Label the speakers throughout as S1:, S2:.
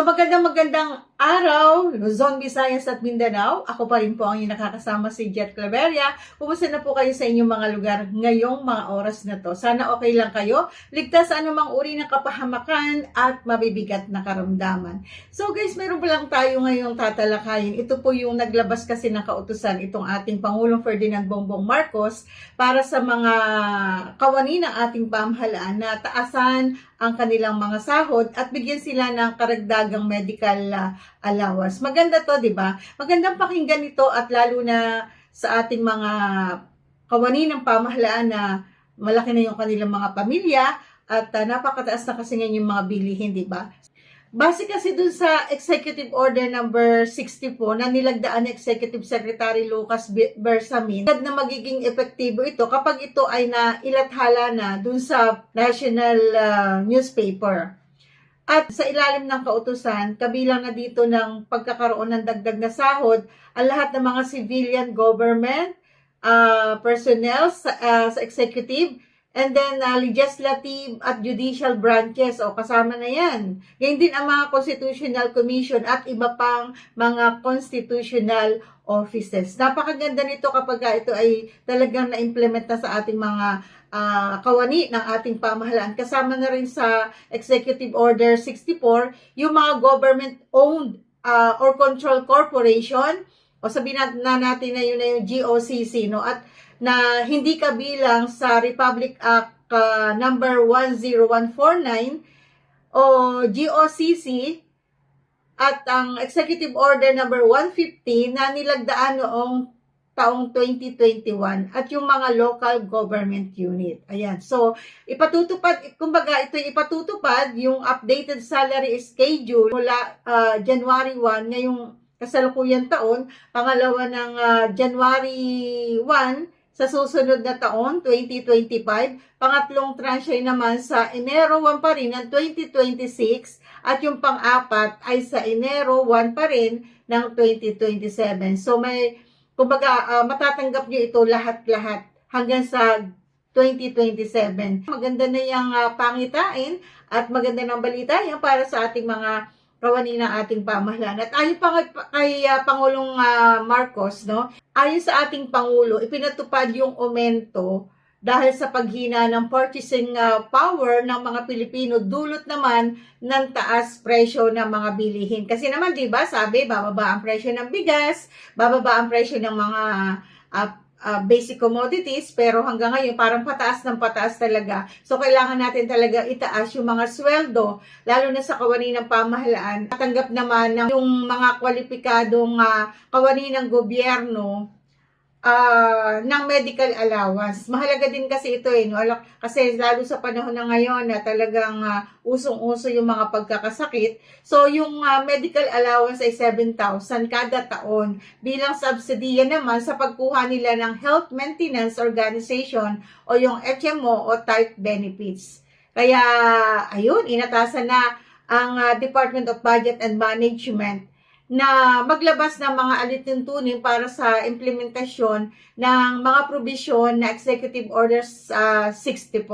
S1: Magandang magandang araw, Luzon, Visayas at Mindanao. Ako pa rin po ang inyong nakakasama si Jet Claveria. Kumusta na po kayo sa inyong mga lugar ngayong mga oras na to? Sana okay lang kayo, ligtas sa anumang uri ng kapahamakan at mabibigat na karamdaman. So guys, meron pa lang tayo ngayong tatalakayin. Ito po yung naglabas kasi ng kautusan itong ating Pangulong Ferdinand Bongbong Marcos para sa mga kawani ng ating pamahalaan na taasan ang kanilang mga sahod at bigyan sila ng karagdagang medical uh, allowance. Maganda to, di ba? Magandang pakinggan ito at lalo na sa ating mga kawani ng pamahalaan na malaki na yung kanilang mga pamilya at uh, napakataas na kasi ngayon yung mga bilihin, di ba? Base kasi dun sa Executive Order number 64 na nilagdaan ni Executive Secretary Lucas Bersamin na magiging epektibo ito kapag ito ay na ilathala na dun sa national uh, newspaper. At sa ilalim ng kautusan, kabilang na dito ng pagkakaroon ng dagdag na sahod ang lahat ng mga civilian government uh, personnel sa, uh, sa executive And then, uh, legislative at judicial branches, o kasama na yan. Ngayon din ang mga constitutional commission at iba pang mga constitutional offices. Napakaganda nito kapag ito ay talagang na-implement na sa ating mga uh, kawani ng ating pamahalaan. Kasama na rin sa Executive Order 64, yung mga government-owned uh, or control corporation, o sabihin na natin na yun na yung GOCC, no? At na hindi kabilang sa Republic Act uh, number 10149 o GOCC at ang Executive Order number 150 na nilagdaan noong taong 2021 at yung mga local government unit. Ayan. So, ipatutupad, kumbaga ito ipatutupad yung updated salary schedule mula uh, January 1 ngayong kasalukuyan taon, pangalawa ng uh, January 1 sa susunod na taon, 2025. Pangatlong tranche naman sa Enero 1 pa rin ng 2026 at yung pang-apat ay sa Enero 1 pa rin ng 2027. So may, kumbaga, uh, matatanggap nyo ito lahat-lahat hanggang sa 2027. Maganda na yung uh, pangitain at maganda ng balita yan para sa ating mga kawani ng ating pamahalaan. At ayon pa kay, uh, Pangulong uh, Marcos, no? Ayon sa ating Pangulo, ipinatupad yung aumento dahil sa paghina ng purchasing uh, power ng mga Pilipino dulot naman ng taas presyo ng mga bilihin. Kasi naman 'di ba, sabi bababa ang presyo ng bigas, bababa ang presyo ng mga uh, uh, basic commodities, pero hanggang ngayon parang pataas ng pataas talaga. So, kailangan natin talaga itaas yung mga sweldo, lalo na sa kawani ng pamahalaan. Tatanggap naman ng yung mga kwalipikadong uh, kawani ng gobyerno uh, ng medical allowance. Mahalaga din kasi ito eh, no? kasi lalo sa panahon na ngayon na talagang uh, usong-uso yung mga pagkakasakit. So, yung uh, medical allowance ay 7,000 kada taon bilang subsidy naman sa pagkuha nila ng Health Maintenance Organization o yung HMO o type benefits. Kaya, ayun, inatasan na ang uh, Department of Budget and Management na maglabas ng mga alituntunin para sa implementasyon ng mga provision na Executive Orders uh, 64.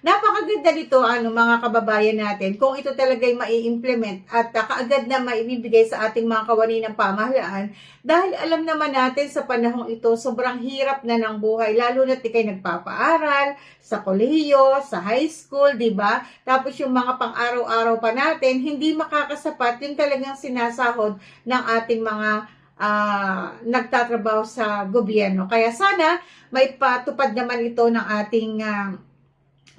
S1: Napakaganda nito ano mga kababayan natin kung ito talaga ay mai-implement at uh, kaagad na maibibigay sa ating mga kawani ng pamahalaan dahil alam naman natin sa panahong ito sobrang hirap na ng buhay lalo na tikay nagpapaaral sa kolehiyo, sa high school, 'di ba? Tapos yung mga pang-araw-araw pa natin hindi makakasapat yung talagang sinasahod ng ating mga uh, nagtatrabaho sa gobyerno. Kaya sana maipatupad naman ito ng ating uh,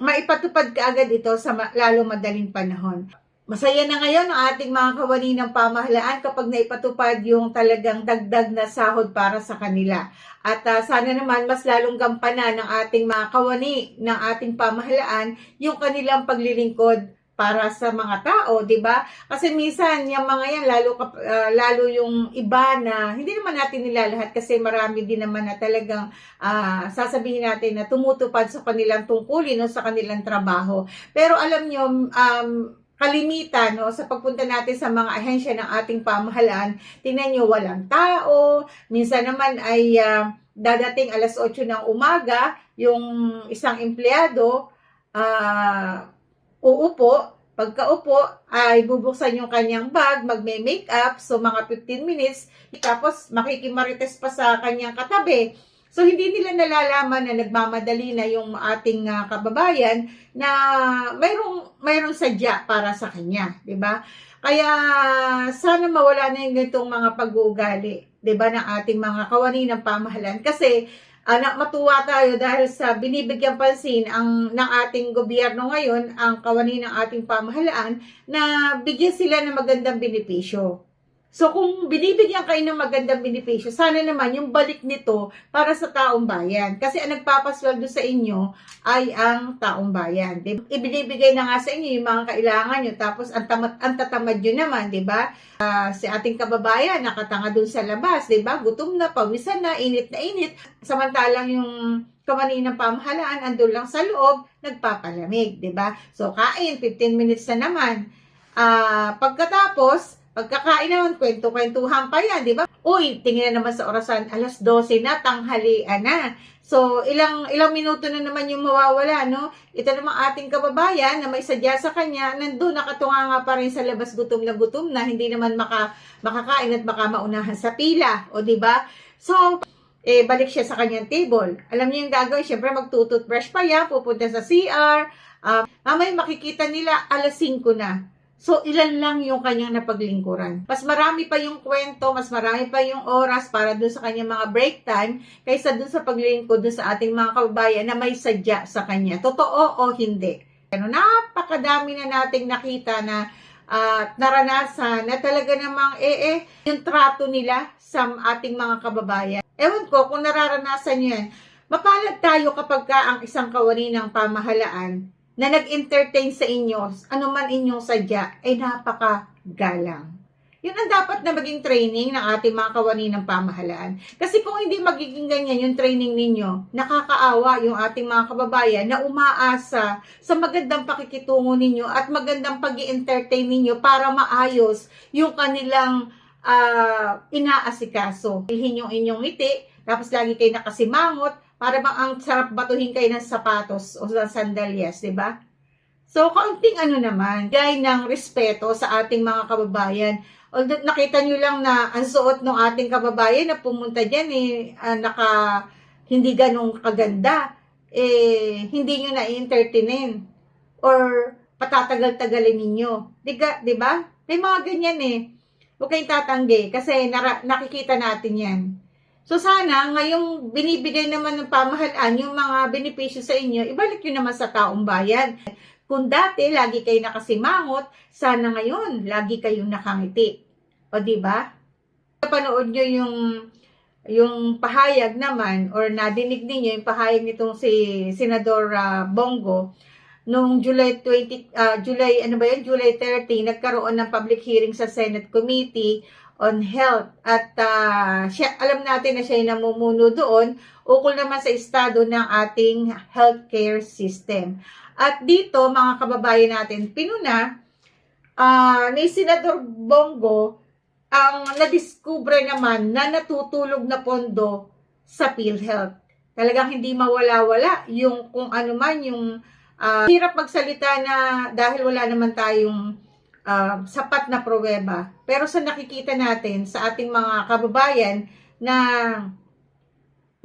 S1: maipatupad kaagad ito sa lalo madaling panahon. Masaya na ngayon ang ating mga kawani ng pamahalaan kapag naipatupad yung talagang dagdag na sahod para sa kanila. At uh, sana naman mas lalong gampanan ng ating mga kawani ng ating pamahalaan yung kanilang paglilingkod para sa mga tao, 'di ba? Kasi minsan yung mga yan lalo uh, lalo yung iba na hindi naman natin nilalahat kasi marami din naman na talagang uh, sasabihin natin na tumutupad sa kanilang tungkulin o sa kanilang trabaho. Pero alam niyo um kalimitan no sa pagpunta natin sa mga ahensya ng ating pamahalaan, tingnan niyo walang tao, minsan naman ay uh, dadating alas 8 ng umaga yung isang empleyado uh, uupo, Pagkaupo, ay bubuksan yung kanyang bag, magme-makeup, so mga 15 minutes, tapos makikimarites pa sa kanyang katabi. So, hindi nila nalalaman na nagmamadali na yung ating ah, kababayan na mayroong, mayroong sadya para sa kanya, di ba? Kaya, sana mawala na yung ganitong mga pag-uugali, di ba, ng ating mga kawani ng pamahalan. Kasi, anak matuwa tayo dahil sa binibigyan pansin ang ng ating gobyerno ngayon, ang kawani ng ating pamahalaan, na bigyan sila ng magandang benepisyo. So kung binibigyan kayo ng magandang benepisyo, sana naman yung balik nito para sa taong bayan. Kasi ang nagpapasweldo sa inyo ay ang taong bayan. Di ba? Ibinibigay na nga sa inyo yung mga kailangan nyo, tapos ang, tamat, ang tatamad nyo naman, di ba? Ah, si ating kababayan, nakatanga dun sa labas, di ba? Gutom na, pawisan na, init na init. Samantalang yung kamani ng pamahalaan, andun lang sa loob, nagpapalamig, di ba? So, kain, 15 minutes na naman. Ah, pagkatapos, pagkakain naman, kwento-kwentuhan pa yan, di ba? Uy, tingnan naman sa orasan, alas 12 na, tanghalian na. So, ilang ilang minuto na naman yung mawawala, no? Ito naman ating kababayan na may sadya sa kanya, nandun nakatunga nga pa rin sa labas gutom na gutom na, hindi naman maka, makakain at baka maunahan sa pila, o di ba? So, eh, balik siya sa kanyang table. Alam niyo yung gagawin, syempre magtututbrush pa yan, pupunta sa CR, um, mamay makikita nila alas 5 na. So, ilan lang yung kanyang napaglingkuran. Mas marami pa yung kwento, mas marami pa yung oras para dun sa kanyang mga break time kaysa dun sa paglingkod dun sa ating mga kababayan na may sadya sa kanya. Totoo o hindi. Ano, napakadami na nating nakita na at naranasan na talaga namang eh, eh, yung trato nila sa ating mga kababayan. Ewan ko kung nararanasan yan. Mapalad tayo kapag ka ang isang kawani ng pamahalaan na nag-entertain sa inyo, ano man inyong sadya, ay napaka-galang. Yun ang dapat na maging training ng ating mga kawani ng pamahalaan. Kasi kung hindi magiging ganyan yung training ninyo, nakakaawa yung ating mga kababayan na umaasa sa magandang pakikitungo ninyo at magandang pag entertain ninyo para maayos yung kanilang ah, inaasikaso. Ilhin yung inyong ngiti, tapos lagi kayo nakasimangot, para bang ang sarap batuhin kayo ng sapatos o ng sandalyas, di ba? So, kaunting ano naman, gay ng respeto sa ating mga kababayan. Although nakita nyo lang na ang suot ng ating kababayan na pumunta dyan eh, ah, naka hindi ganong kaganda, eh, hindi nyo na-entertainin or patatagal-tagalin ninyo. Di, ga- di ba? May mga ganyan eh. Huwag kayong tatanggi kasi nara- nakikita natin yan. So sana, ngayong binibigay naman ng pamahalaan yung mga benepisyo sa inyo, ibalik nyo naman sa taong bayan. Kung dati, lagi kayo nakasimangot, sana ngayon, lagi kayong nakangiti. O di ba? Napanood nyo yung yung pahayag naman or nadinig niyo yung pahayag nitong si Senador ah, Bongo noong July 20 ah, July ano ba yun July 30 nagkaroon ng public hearing sa Senate Committee on Health at ah, siya alam natin na siya yung namumuno doon ukol naman sa estado ng ating healthcare system. At dito mga kababayan natin pinuna ah, ni Senador Bongo ang nadiskubre naman na natutulog na pondo sa PhilHealth. Talagang hindi mawala-wala yung kung ano man yung ah, hirap magsalita na dahil wala naman tayong ah, sapat na pruweba. Pero sa nakikita natin sa ating mga kababayan na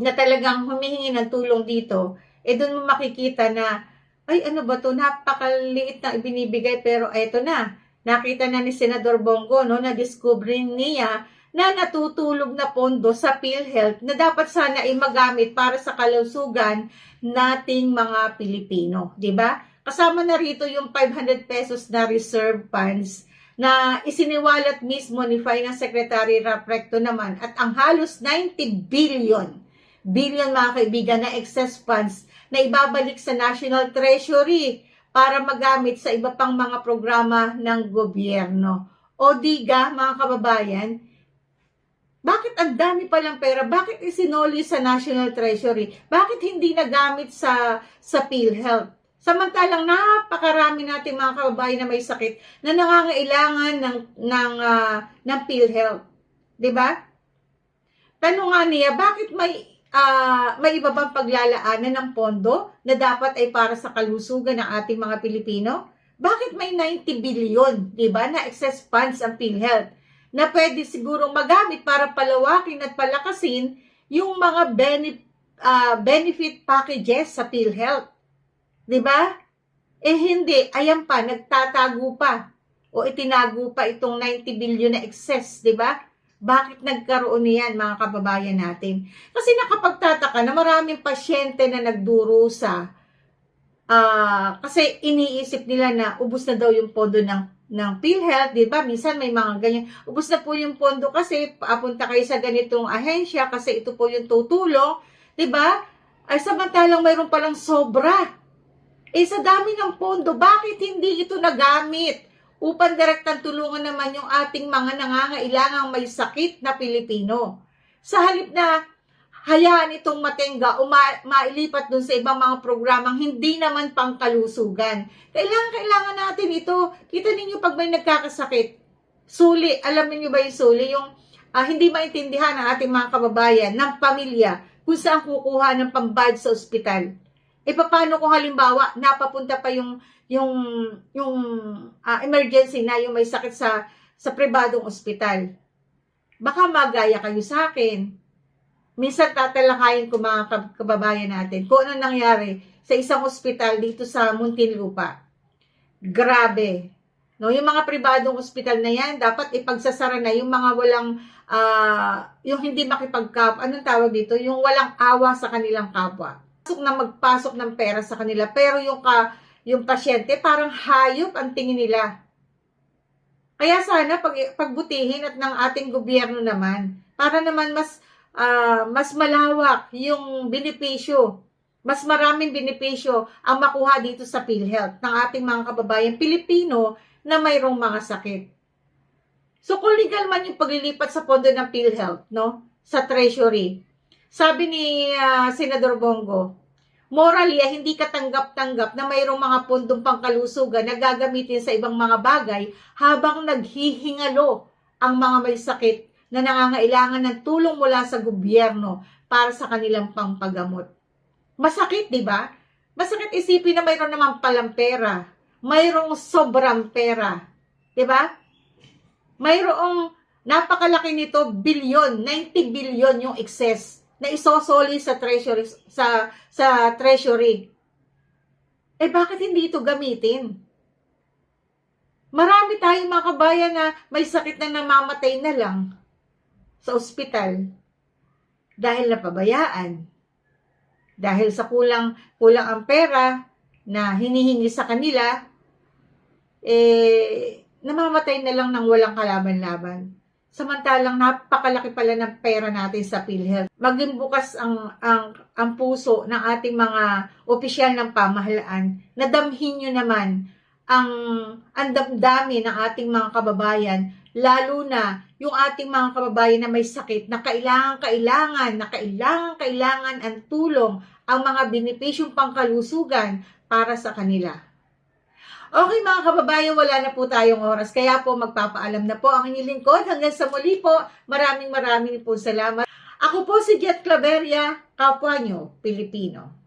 S1: na talagang humihingi ng tulong dito, eh doon mo makikita na ay ano ba to napakaliit na ibinibigay pero eto na nakita na ni Senador Bongo no na discover niya na natutulog na pondo sa PhilHealth na dapat sana ay magamit para sa kalusugan nating mga Pilipino, 'di ba? Kasama na rito yung 500 pesos na reserve funds na isiniwalat mismo ni Finance Secretary Rap Recto naman at ang halos 90 billion billion mga kaibigan na excess funds na ibabalik sa National Treasury para magamit sa iba pang mga programa ng gobyerno. O diga, mga kababayan, bakit ang dami palang pera? Bakit isinoli sa National Treasury? Bakit hindi nagamit sa sa PhilHealth? Samantalang napakarami nating mga kababayan na may sakit na nangangailangan ng ng ah, ng PhilHealth. 'Di ba? Tanong niya, bakit may ah, may iba bang paglalaanan ng pondo na dapat ay para sa kalusugan ng ating mga Pilipino? bakit may 90 billion, di ba, na excess funds ang PhilHealth na pwede siguro magamit para palawakin at palakasin yung mga benefit, benefit packages sa PhilHealth. Di ba? Eh hindi, ayan pa, nagtatago pa o itinago pa itong 90 billion na excess, di ba? Bakit nagkaroon niyan mga kababayan natin? Kasi nakapagtataka na maraming pasyente na nagdurusa Ah, kasi iniisip nila na ubos na daw yung pondo ng ng PhilHealth, 'di ba? Minsan may mga ganyan. Ubos na po yung pondo kasi papunta kayo sa ganitong ahensya kasi ito po yung tutulong, 'di ba? Ay samantalang mayroon palang sobra. Eh sa dami ng pondo, bakit hindi ito nagamit upang direktang tulungan naman yung ating mga nangangailangang may sakit na Pilipino? Sa halip na hayaan itong matenga o ma- mailipat dun sa ibang mga programang hindi naman pangkalusugan. Kailangan, kailangan natin ito. Kita ninyo pag may nagkakasakit, suli, alam niyo ba yung suli? Yung ah, hindi maintindihan ng ating mga kababayan, ng pamilya, kung saan kukuha ng pambayad sa ospital. E paano kung halimbawa, napapunta pa yung yung yung ah, emergency na yung may sakit sa sa pribadong ospital. Baka magaya kayo sa akin minsan tatalakayin ko mga kab- kababayan natin kung ano nangyari sa isang ospital dito sa Muntinlupa. Grabe. No, yung mga pribadong ospital na yan, dapat ipagsasara na yung mga walang, ah, yung hindi makipagkap, anong tawag dito? Yung walang awa sa kanilang kapwa. Pasok na magpasok ng pera sa kanila, pero yung, ka, yung pasyente, parang hayop ang tingin nila. Kaya sana pag, pagbutihin at ng ating gobyerno naman, para naman mas ah, mas malawak yung benepisyo, mas maraming benepisyo ang makuha dito sa PhilHealth ng ating mga kababayan Pilipino na mayroong mga sakit. So kung legal man yung paglilipat sa pondo ng PhilHealth, no, sa Treasury, sabi ni ah, Senador Bongo, morally, ah, hindi katanggap-tanggap na mayroong mga pondong pangkalusugan na gagamitin sa ibang mga bagay habang naghihingalo ang mga may sakit na nangangailangan ng tulong mula sa gobyerno para sa kanilang pangpagamot. Masakit, di ba? Masakit isipin na mayroon naman palang pera. Mayroong sobrang pera. Di ba? Mayroong napakalaki nito, bilyon, 90 bilyon yung excess na isosoli sa treasury sa sa treasury. Eh bakit hindi ito gamitin? Marami tayong mga kabayan na may sakit na namamatay na lang sa ospital dahil napabayaan. Dahil sa kulang kulang ang pera na hinihingi sa kanila, eh, namamatay na lang ng walang kalaban-laban. Samantalang napakalaki pala ng pera natin sa PhilHealth. Maging bukas ang, ang, ang puso ng ating mga opisyal ng pamahalaan. Nadamhin nyo naman ang, ang damdami ng ating mga kababayan, lalo na yung ating mga kababayan na may sakit, na kailangan, kailangan, na kailangan, kailangan ang tulong, ang mga benepisyong pangkalusugan para sa kanila. Okay mga kababayan, wala na po tayong oras. Kaya po magpapaalam na po ang inyong lingkod. Hanggang sa muli po, maraming maraming po salamat. Ako po si Jet Claveria, kapwa nyo, Pilipino.